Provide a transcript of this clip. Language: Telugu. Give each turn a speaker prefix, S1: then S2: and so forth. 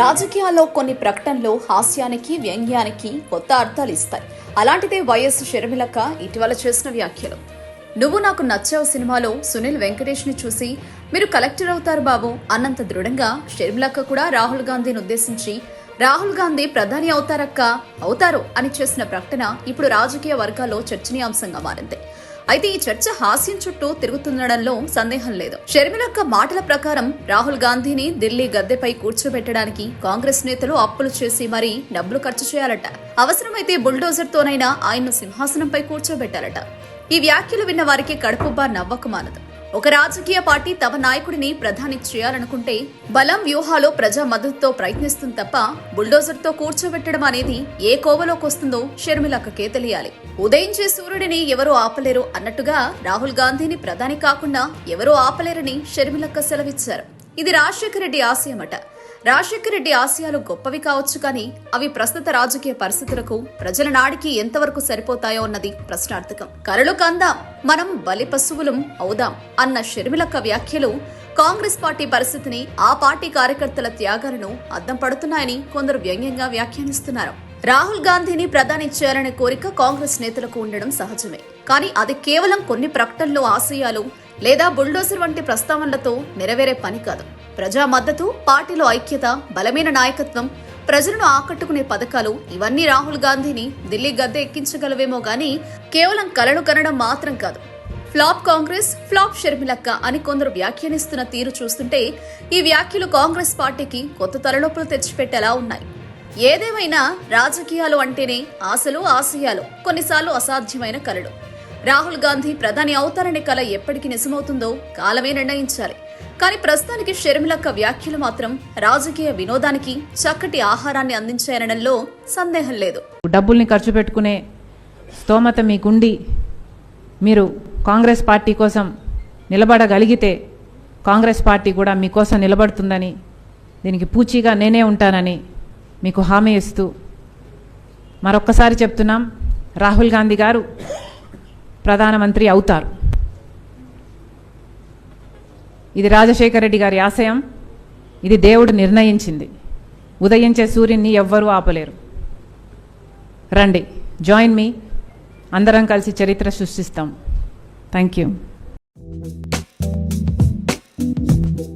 S1: రాజకీయాల్లో కొన్ని ప్రకటనలు హాస్యానికి వ్యంగ్యానికి కొత్త అర్థాలు ఇస్తాయి. అలాంటిదే వైఎస్ షర్మిలక్క ఇటీవల చేసిన వ్యాఖ్యలు. నువ్వు నాకు నచ్చావు సినిమాలో సునీల్ వెంకటేష్ని చూసి మీరు కలెక్టర్ అవుతారు బాబు అన్నంత దృఢంగా షర్మిలక్క కూడా రాహుల్ గాంధీని ఉద్దేశించి రాహుల్ గాంధీ ప్రధాని అవుతారక్క? అవుతారు అని చేసిన ప్రకటన ఇప్పుడు రాజకీయ వర్గాల్లో చర్చనీయాంశంగా మారింది. అయితే ఈ చర్చ హాస్యం చుట్టూ తిరుగుతుండడంలో సందేహం లేదు. షర్మిలక్క మాటల ప్రకారం రాహుల్ గాంధీని ఢిల్లీ గద్దెపై కూర్చోబెట్టడానికి కాంగ్రెస్ నేతలు అప్పులు చేసి మరీ డబ్బులు ఖర్చు చేయాలట. అవసరమైతే బుల్డోజర్ తోనైనా ఆయన్ను సింహాసనంపై కూర్చోబెట్టాలట. ఈ వ్యాఖ్యలు విన్న వారికి కడుపుబ్బా నవ్వక మానదు. ఒక రాజకీయ పార్టీ తమ నాయకుడిని ప్రధాని చేయాలనుకుంటే బలం వ్యూహాలో ప్రజా మద్దతుతో ప్రయత్నిస్తుంది తప్ప బుల్డోజర్తో కూర్చోబెట్టడం అనేది ఏ కోవలోకొస్తుందో షర్మిలక్కకే తెలియాలి. ఉదయించే సూర్యుడిని ఎవరూ ఆపలేరు అన్నట్టుగా రాహుల్ గాంధీని ప్రధాని కాకుండా ఎవరూ ఆపలేరని షర్మిలక్క సెలవిచ్చారు. ఇది రాజశేఖర రెడ్డి ఆశయమట. రాజశేఖర రెడ్డి ఆశయాలు గొప్పవి కావచ్చు కానీ అవి ప్రస్తుత రాజకీయ పరిస్థితులకు ప్రజల నాడికి ఎంతవరకు సరిపోతాయో అన్నది ప్రశ్నార్థకం. కరలు కందాం మనం బలి పశువులం అవుదాం అన్న షర్మిలక్క వ్యాఖ్యలు కాంగ్రెస్ పార్టీ పరిస్థితిని ఆ పార్టీ కార్యకర్తల త్యాగాలను అద్దం పడుతున్నాయని కొందరు వ్యంగ్యంగా వ్యాఖ్యానిస్తున్నారు. రాహుల్ గాంధీని ప్రధాని చేయాలనే కోరిక కాంగ్రెస్ నేతలకు ఉండడం సహజమే. కానీ అది కేవలం కొన్ని ప్రకటనలు ఆశయాలు లేదా బుల్డోజర్ వంటి ప్రస్తావనలతో నెరవేరే పని కాదు. ప్రజా మద్దతు పార్టీలో ఐక్యత బలమైన నాయకత్వం ప్రజలను ఆకట్టుకునే పథకాలు ఇవన్నీ రాహుల్ గాంధీని ఢిల్లీ గద్దె ఎక్కించగలవేమో గానీ కేవలం కలలు కనడం మాత్రం కాదు. ఫ్లాప్ కాంగ్రెస్ ఫ్లాప్ షర్మిలక్క అని కొందరు వ్యాఖ్యానిస్తున్న తీరు చూస్తుంటే ఈ వ్యాఖ్యలు కాంగ్రెస్ పార్టీకి కొత్త తలనొప్పులు తెచ్చిపెట్టేలా ఉన్నాయి. ఏదేమైనా రాజకీయాలు అంటేనే ఆశలు ఆశయాలు కొన్నిసార్లు అసాధ్యమైన కలలు. రాహుల్ గాంధీ ప్రధాని అవుతారనే కళ ఎప్పటికి నిజమవుతుందో కాలమే నిర్ణయించాలి. కానీ ప్రస్తుతానికి షర్మిలక్క వ్యాఖ్యలు మాత్రం రాజకీయ వినోదానికి చక్కటి ఆహారాన్ని అందించాయనడంలో సందేహం లేదు.
S2: డబ్బుల్ని ఖర్చు పెట్టుకునే స్తోమత మీకుండి మీరు కాంగ్రెస్ పార్టీ కోసం నిలబడగలిగితే కాంగ్రెస్ పార్టీ కూడా మీకోసం నిలబడుతుందని దీనికి పూచీగా నేనే ఉంటానని మీకు హామీ ఇస్తూ మరొక్కసారి చెప్తున్నాం. రాహుల్ గాంధీ గారు ప్రధానమంత్రి అవుతారు. ఇది రాజశేఖర రెడ్డి గారి ఆశయం. ఇది దేవుడు నిర్ణయించింది. ఉదయించే సూర్యుని ఎవ్వరూ ఆపలేరు. రండి జాయిన్ మీ. అందరం కలిసి చరిత్ర సృష్టిస్తాం. Thank you.